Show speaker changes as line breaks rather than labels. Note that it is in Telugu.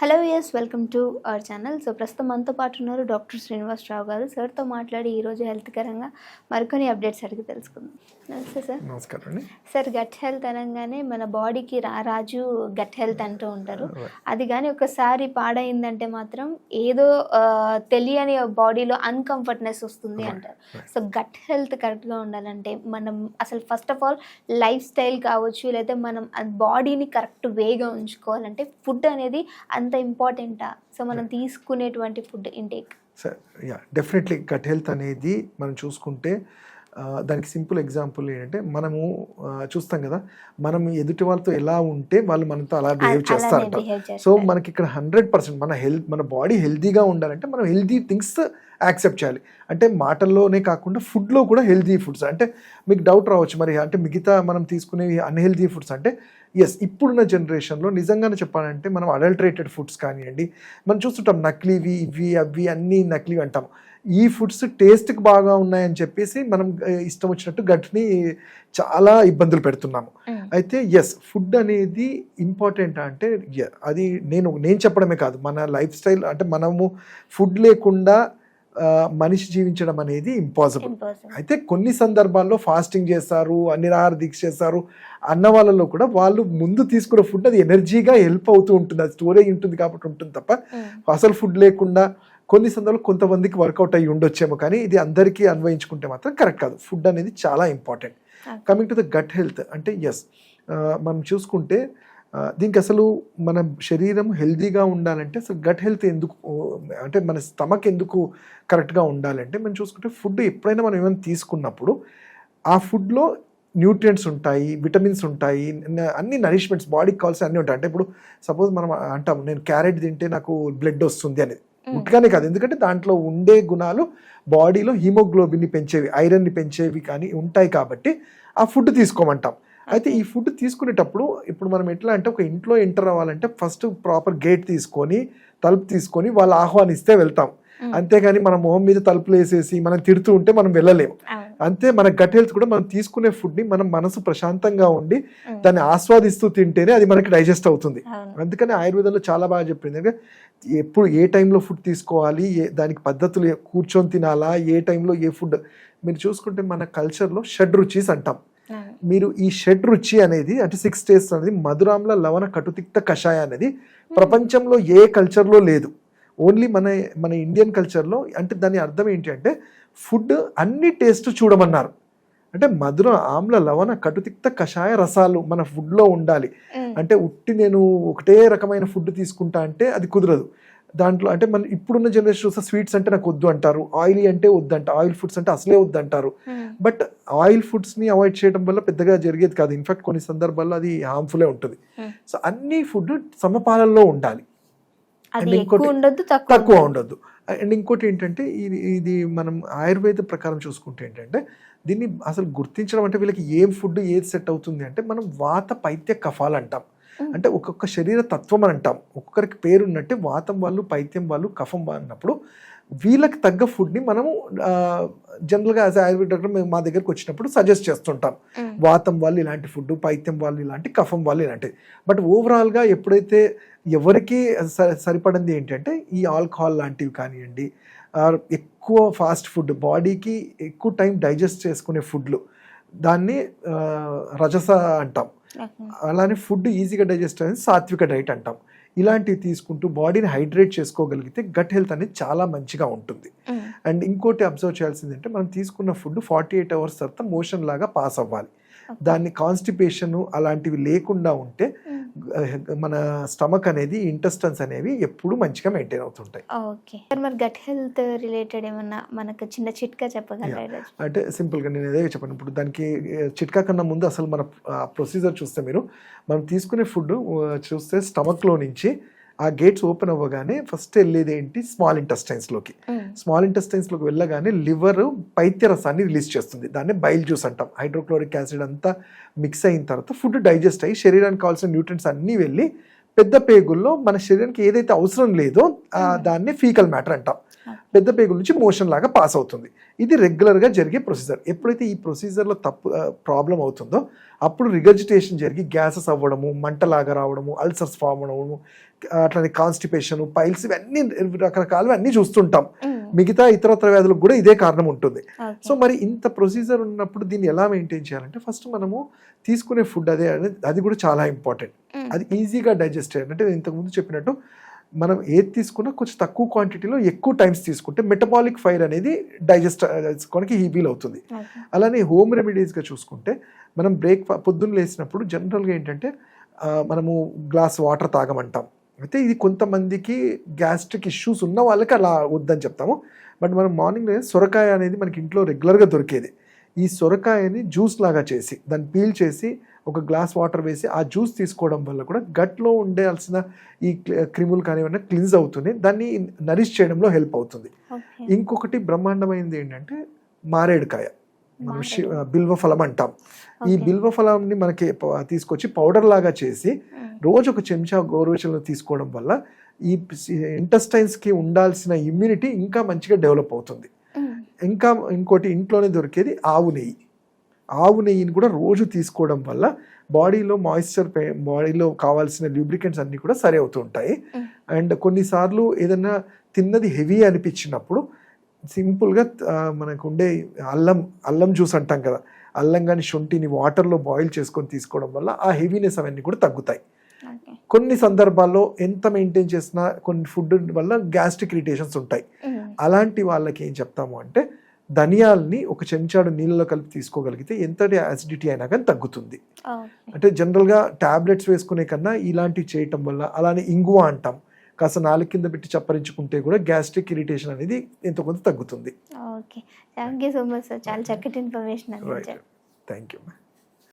Hello yes welcome to our channel. So ప్రస్తుతం మనతో పాటు ఉన్నారు డాక్టర్ శ్రీనివాసరావు గారు. సార్తో మాట్లాడి ఈరోజు హెల్త్ కరంగా మరికొన్ని అప్డేట్స్ అడిగి తెలుసుకుందాం. నమస్తే సార్.
నమస్కారం
సార్ గట్ హెల్త్ అనగానే మన బాడీకి రా రాజు గట్ హెల్త్ అంటూ ఉంటారు. అది కానీ ఒకసారి పాడైందంటే మాత్రం ఏదో తెలియని బాడీలో అన్కంఫర్ట్నెస్ వస్తుంది అంటారు. సో గట్ హెల్త్ కరెక్ట్గా ఉండాలంటే మనం అసలు first of all lifestyle కావచ్చు లేదా మనం బాడీని కరెక్ట్ వేగా ఉంచుకోవాలంటే ఫుడ్ అనేది అంత ఇంపార్టెంటా? సో మనం తీసుకునేటువంటి food intake.
Sir ya definitely gut health అనేది మనం చూసుకుంటే దానికి సింపుల్ ఎగ్జాంపుల్ ఏంటంటే మనము చూస్తాం కదా మనం ఎదుటి వాళ్ళతో ఎలా ఉంటే వాళ్ళు మనతో అలా బిహేవ్ చేస్తారంట. సో మనకి ఇక్కడ హండ్రెడ్ పర్సెంట్ మన హెల్త్ మన బాడీ హెల్తీగా ఉండాలంటే మనం హెల్తీ థింగ్స్ యాక్సెప్ట్ చేయాలి. అంటే మాటల్లోనే కాకుండా ఫుడ్లో కూడా హెల్తీ ఫుడ్స్. అంటే మీకు డౌట్ రావచ్చు మరి అంటే మిగతా మనం తీసుకునే అన్హెల్తీ ఫుడ్స్ అంటే ఎస్ ఇప్పుడున్న జనరేషన్లో నిజంగానే చెప్పాలంటే మనం అడల్టరేటెడ్ ఫుడ్స్ కానివ్వండి మనం చూస్తుంటాం నకిలీవి ఇవి అవి అన్నీ నకిలీవి అంటాం. ఈ ఫుడ్స్ టేస్ట్కి బాగా ఉన్నాయని చెప్పేసి మనం ఇష్టం వచ్చినట్టు గట్టిని చాలా ఇబ్బందులు పెడుతున్నాము. అయితే ఎస్ ఫుడ్ అనేది ఇంపార్టెంట్ అంటే అది నేను నేను చెప్పడమే కాదు. మన లైఫ్ స్టైల్ అంటే మనము ఫుడ్ లేకుండా మనిషి జీవించడం అనేది ఇంపాసిబుల్.
ఇంపాసిబుల్.
అయితే కొన్ని సందర్భాల్లో ఫాస్టింగ్ చేస్తారు నిరాహార దీక్ష చేస్తారు అన్న వాళ్ళలో కూడా వాళ్ళు ముందు తీసుకున్న ఫుడ్ అది ఎనర్జీగా హెల్ప్ అవుతూ ఉంటుంది అది స్టోరేజ్ ఉంటుంది కాబట్టి ఉంటుంది తప్ప అసలు ఫుడ్ లేకుండా కొన్ని సందర్భాలు కొంతమందికి వర్కౌట్ అయ్యి ఉండొచ్చేమో కానీ ఇది అందరికీ అన్వయించుకుంటే మాత్రం కరెక్ట్ కాదు. ఫుడ్ అనేది చాలా important. Coming to the gut health అంటే ఎస్ మనం చూసుకుంటే దీనికి అసలు మన శరీరం హెల్తీగా ఉండాలంటే అసలు గట్ హెల్త్ ఎందుకు అంటే మన స్టమక్ ఎందుకు కరెక్ట్గా ఉండాలంటే మనం చూసుకుంటే ఫుడ్ ఎప్పుడైనా మనం ఏమైనా తీసుకున్నప్పుడు ఆ ఫుడ్లో న్యూట్రియంట్స్ ఉంటాయి విటమిన్స్ ఉంటాయి అన్ని నరిష్మెంట్స్ బాడీకి కావాల్సిన అన్నీ ఉంటాయి. అంటే ఇప్పుడు సపోజ్ మనం అంటాం నేను క్యారెట్ తింటే నాకు బ్లడ్ వస్తుంది అనేది. ఉట్గానే కాదు. ఎందుకంటే దాంట్లో ఉండే గుణాలు బాడీలో హీమోగ్లోబిన్ని పెంచేవి ఐరన్ని పెంచేవి కానీ ఉంటాయి కాబట్టి ఆ ఫుడ్ తీసుకోమంటాం. అయితే ఈ ఫుడ్ తీసుకునేటప్పుడు ఇప్పుడు మనం ఎట్లా అంటే ఒక ఇంట్లో ఎంటర్ అవ్వాలంటే ఫస్ట్ ప్రాపర్ గేట్ తీసుకొని తలుపు తీసుకొని వాళ్ళు ఆహ్వానిస్తే వెళ్తాం. అంతేగాని మన మొహం మీద తలుపులు వేసేసి మనం తిడుతూ ఉంటే మనం వెళ్ళలేము అంతే మన గట్ హెల్త్ కూడా మనం తీసుకునే ఫుడ్ని మనం మనసు ప్రశాంతంగా ఉండి దాన్ని ఆస్వాదిస్తూ తింటేనే అది మనకి డైజెస్ట్ అవుతుంది. అందుకని ఆయుర్వేదంలో చాలా బాగా చెప్పింది. అంటే ఎప్పుడు ఏ టైంలో ఫుడ్ తీసుకోవాలి ఏ దానికి పద్ధతులు కూర్చొని తినాలా ఏ టైంలో ఏ ఫుడ్ మీరు చూసుకుంటే మన కల్చర్లో షడ్ రుచీస్ అంటాం. మీరు ఈ షడ్ రుచి అనేది అంటే సిక్స్ టేస్ట్ అనేది మధురాంల లవణ కటుతిక్త కషాయ అనేది ప్రపంచంలో ఏ కల్చర్లో లేదు. ఓన్లీ మన మన ఇండియన్ కల్చర్లో అంటే దాని అర్థం ఏంటి అంటే ఫుడ్ అన్ని టేస్ట్ చూడమన్నారు. అంటే మధుర ఆమ్ల లవణ కటుతిక్త కషాయ రసాలు మన ఫుడ్లో ఉండాలి. అంటే ఉట్టి నేను ఒకటే రకమైన ఫుడ్ తీసుకుంటా అంటే అది కుదరదు. దాంట్లో అంటే మన ఇప్పుడున్న జనరేషన్ చూస్తే స్వీట్స్ అంటే నాకు వద్దు అంటారు. ఆయిలీ అంటే వద్దంట ఆయిల్ ఫుడ్స్ అంటే అసలే వద్దంటారు. బట్ ఆయిల్ ఫుడ్స్ని అవాయిడ్ చేయడం వల్ల పెద్దగా జరిగేది కాదు. ఇన్ఫాక్ట్ కొన్ని సందర్భాల్లో అది హార్మ్ఫుల్లే ఉంటుంది. సో అన్ని ఫుడ్ సమపాలనలో ఉండాలి. ఇంకోటి-
ఉండొద్దు తక్కువ
తక్కువ
ఉండొద్దు.
అండ్ ఇంకోటి ఏంటంటే ఇది ఇది మనం ఆయుర్వేద ప్రకారం చూసుకుంటే ఏంటంటే దీన్ని అసలు గుర్తించడం అంటే వీళ్ళకి ఏం ఫుడ్ ఏది సెట్ అవుతుంది అంటే మనం వాత పైత్య కఫాలు అంటాం. అంటే ఒక్కొక్క శరీర తత్వం అని అంటాం ఒక్కొక్కరికి పేరు ఉన్నట్టే వాతం వాళ్ళు పైత్యం వాళ్ళు కఫం వాళ్ళు అన్నప్పుడు వీళ్ళకి తగ్గ ఫుడ్ని మనము జనరల్గా యాజ్ ఆయుర్వేద డాక్టర్ మేము మా దగ్గరకు వచ్చినప్పుడు సజెస్ట్ చేస్తుంటాం. వాతం వాళ్ళు ఇలాంటి ఫుడ్ పైత్యం వాళ్ళు ఇలాంటి కఫం వాళ్ళు ఇలాంటివి బట్ ఓవరాల్గా ఎప్పుడైతే ఎవరికి స- సరిపడింది ఏంటంటే ఈ ఆల్కహాల్ లాంటివి కానివ్వండి ఎక్కువ ఫాస్ట్ ఫుడ్ బాడీకి ఎక్కువ టైం డైజెస్ట్ చేసుకునే ఫుడ్లు దాన్ని రజస అంటాం. అలానే ఫుడ్ ఈజీగా డైజెస్ట్ అనేది సాత్విక డైట్ అంటాం ఇలాంటివి తీసుకుంటూ బాడీని హైడ్రేట్ చేసుకోగలిగితే గట్ హెల్త్ అనేది చాలా మంచిగా ఉంటుంది. అండ్ ఇంకోటి అబ్జర్వ్ చేయాల్సింది అంటే మనం తీసుకున్న ఫుడ్ ఫార్టీ ఎయిట్ అవర్స్ తర్వాత మోషన్ లాగా పాస్ అవ్వాలి. దాన్ని కాన్స్టిపేషన్ అలాంటివి లేకుండా ఉంటే
Mm.
ఆ, మన స్టమక్ అనేది ఇంటెస్టన్స్ అనేవి ఎప్పుడు మంచిగా మెయింటైన్ అవుతుంటాయి
ఓకే మరి గట్ హెల్త్ రిలేటెడ్ ఏమన్నా మనకు చిన్న చిట్కా చెప్పగలరా?
అంటే సింపుల్గా నేను అదే చెప్పాను ఇప్పుడు దానికి చిట్కా కన్నా ముందు అసలు మన ప్రొసీజర్ చూస్తే మీరు మనం తీసుకునే ఫుడ్ చూస్తే స్టమక్లో నుంచి ఆ గేట్స్ ఓపెన్ అవ్వగానే ఫస్ట్ వెళ్ళేది ఏంటి? స్మాల్ ఇంటెస్టైన్స్లోకి. స్మాల్ ఇంటెస్టైన్స్లోకి వెళ్ళగానే లివర్ పైత్య రసాన్ని రిలీజ్ చేస్తుంది. దాన్ని బైల్ జ్యూస్ అంటాం. హైడ్రోక్లోరిక్ యాసిడ్ అంతా మిక్స్ అయిన తర్వాత ఫుడ్ డైజెస్ట్ అయ్యి శరీరానికి కావాల్సిన న్యూట్రియంట్స్ అన్నీ వెళ్ళి పెద్ద పేగుల్లో మన శరీరానికి ఏదైతే అవసరం లేదో. దాన్ని ఫీకల్ మ్యాటర్ అంటాం. పెద్ద పేగుల నుంచి మోషన్ లాగా పాస్ అవుతుంది. ఇది రెగ్యులర్గా జరిగే ప్రొసీజర్ ఎప్పుడైతే ఈ ప్రొసీజర్లో తప్పు ప్రాబ్లం అవుతుందో అప్పుడు రిగర్జిటేషన్ జరిగి గ్యాసెస్ అవ్వడము మంటలాగా రావడము అల్సర్స్ ఫామ్ అవ్వడము అట్లానే కాన్స్టిపేషన్ పైల్స్ ఇవన్నీ రకరకాలు అన్నీ చూస్తుంటాం. మిగతా ఇతరత్ర వ్యాధులకు కూడా ఇదే కారణం ఉంటుంది. సో మరి ఇంత ప్రొసీజర్ ఉన్నప్పుడు దీన్ని ఎలా మెయింటైన్ చేయాలంటే ఫస్ట్ మనము తీసుకునే ఫుడ్ అదే అనేది అది కూడా చాలా ఇంపార్టెంట్ అది ఈజీగా డైజెస్ట్ చేయాలి. అంటే నేను ఇంతకుముందు చెప్పినట్టు మనం ఏది తీసుకున్నా కొంచెం తక్కువ క్వాంటిటీలో ఎక్కువ టైమ్స్ తీసుకుంటే మెటబాలిక్ ఫైర్ అనేది డైజెస్ట్ చేసుకోవడానికి వీల్ అవుతుంది అలానే హోమ్ రెమెడీస్గా చూసుకుంటే మనం బ్రేక్ పొద్దున్న లేసినప్పుడు జనరల్గా ఏంటంటే మనము గ్లాస్ వాటర్ తాగమంటాం. అయితే ఇది కొంతమందికి గ్యాస్ట్రిక్ ఇష్యూస్ ఉన్న వాళ్ళకి అలా వద్దని చెప్తాము. బట్ మనం మార్నింగ్ సొరకాయ అనేది మనకి ఇంట్లో రెగ్యులర్గా దొరికేది. ఈ సొరకాయని జ్యూస్ లాగా చేసి దాన్ని పీల్ చేసి ఒక గ్లాస్ వాటర్ వేసి ఆ జ్యూస్ తీసుకోవడం వల్ల కూడా గట్లో ఉండాల్సిన ఈ క్రిములు కానివన్నీ క్లిన్స్ అవుతుంది దాన్ని నరిష్ చేయడంలో హెల్ప్ అవుతుంది. ఇంకొకటి బ్రహ్మాండమైనది ఏంటంటే మారేడుకాయ. మనం బిల్వ ఫలం అంటాం. ఈ బిల్వ ఫలాన్ని మనకి తీసుకొచ్చి పౌడర్ లాగా చేసి రోజు ఒక చెంచా గోరువెచ్చలు తీసుకోవడం వల్ల ఈ intestines కి ఉండాల్సిన ఇమ్యూనిటీ ఇంకా మంచిగా డెవలప్ అవుతుంది. ఇంకా ఇంకోటి ఇంట్లోనే దొరికేది ఆవు నెయ్యి. ఆవు నెయ్యిని కూడా రోజు తీసుకోవడం వల్ల బాడీలో మాయిశ్చర్ బాడీలో కావాల్సిన ల్యూబ్రికెంట్స్ అన్నీ కూడా సరి అవుతూ ఉంటాయి. అండ్ కొన్నిసార్లు ఏదైనా తిన్నది హెవీ అనిపించినప్పుడు సింపుల్గా మనకు ఉండే అల్లం అల్లం జ్యూస్ అంటాం కదా అల్లం కానీ శొంఠిని వాటర్లో బాయిల్ చేసుకొని తీసుకోవడం వల్ల ఆ హెవీనెస్ అవన్నీ కూడా తగ్గుతాయి. కొన్ని సందర్భాల్లో ఎంత మెయింటైన్ చేసినా కొన్ని ఫుడ్ వల్ల గ్యాస్ట్రిక్ ఇరిటేషన్స్ ఉంటాయి. అలాంటి వాళ్ళకి ఏం చెప్తాము అంటే ధనియాల్ని ఒక చెంచాడు నీళ్ళలో కలిపి తీసుకోగలిగితే ఎంతటి యాసిడిటీ అయినా కానీ తగ్గుతుంది. అంటే జనరల్గా టాబ్లెట్స్ వేసుకునే కన్నా ఇలాంటివి చేయటం వల్ల అలానే ఇంగువ అంటాం. కాస్త నాలుగు కింద పెట్టి చప్పరించుకుంటే కూడా గ్యాస్ట్రిక్ ఇరిటేషన్ అనేది ఎంతో కొంత తగ్గుతుంది.
Okay. Thank you so much sir చాలా చక్కటి ఇన్ఫర్మేషన్
థ్యాంక్ యూ